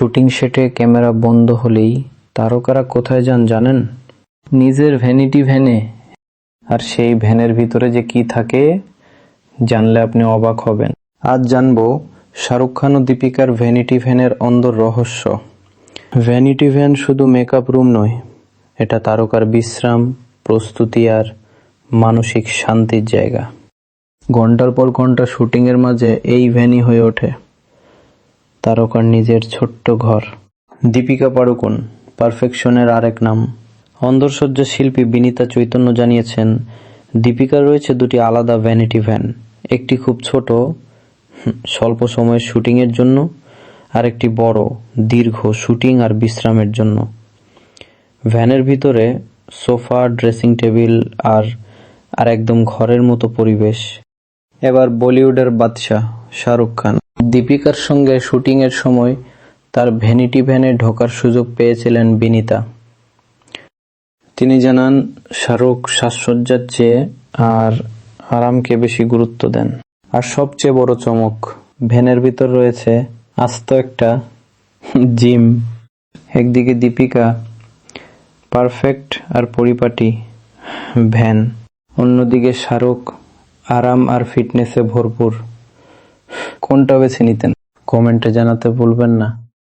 Shooting সেটে camera বন্ধ হলেই তারকারা কোথায় যান জানেন? নিজের ভ্যানিটি ভ্যানে। আর সেই ভ্যানের ভিতরে যে কি থাকে, জানলে আপনি অবাক হবেন। আজ জানব শাহরুখ খান ও দীপিকার ভ্যানিটি ভ্যানের অন্দর রহস্য। ভ্যানিটি ভ্যান শুধু মেকআপ রুম নয়, এটা তারকার বিশ্রাম, প্রস্তুতি আর মানসিক শান্তির জায়গা। ঘণ্টার পর ঘণ্টা শুটিংয়ের মাঝে এই ভ্যানই হয়ে ওঠে। তারকার নিজের ছোট্ট ঘর। দীপিকা পাড়ুকোন, পারফেকশনের আরেক নাম। অন্দরসজ্জা শিল্পী বিনীতা চৈতন্য জানিয়েছেন, দীপিকার রয়েছে দুটি আলাদা ভ্যানিটি ভ্যান একটি খুব ছোট স্বল্প সময়ের শুটিংয়ের জন্য আর একটি বড়, দীর্ঘ শুটিং আর বিশ্রামের জন্য। ভ্যানের ভিতরে সোফা, ড্রেসিং টেবিল আর আর একদম ঘরের মতো পরিবেশ। এবার বলিউডের বাদশাহ। শাহরুখ খান। দীপিকার সঙ্গে শুটিংয়ের সময় তার ভ্যানিটি ভ্যানে ঢোকার সুযোগ পেয়েছিলেন বিনিতা। তিনি জানান, শাহরুখ সাজসজ্জার চেয়ে আর আরামকে বেশি গুরুত্ব দেন। আর সবচেয়ে বড় চমক, ভ্যানের ভিতর রয়েছে আস্ত একটা জিম। একদিকে দীপিকা পারফেক্ট আর পরিপাটি ভ্যান, অন্যদিকে শাহরুখ আরাম আর ফিটনেসে ভরপুর। কোনটা বেছে নিতেন? কমেন্টে জানাতে ভুলবেন না।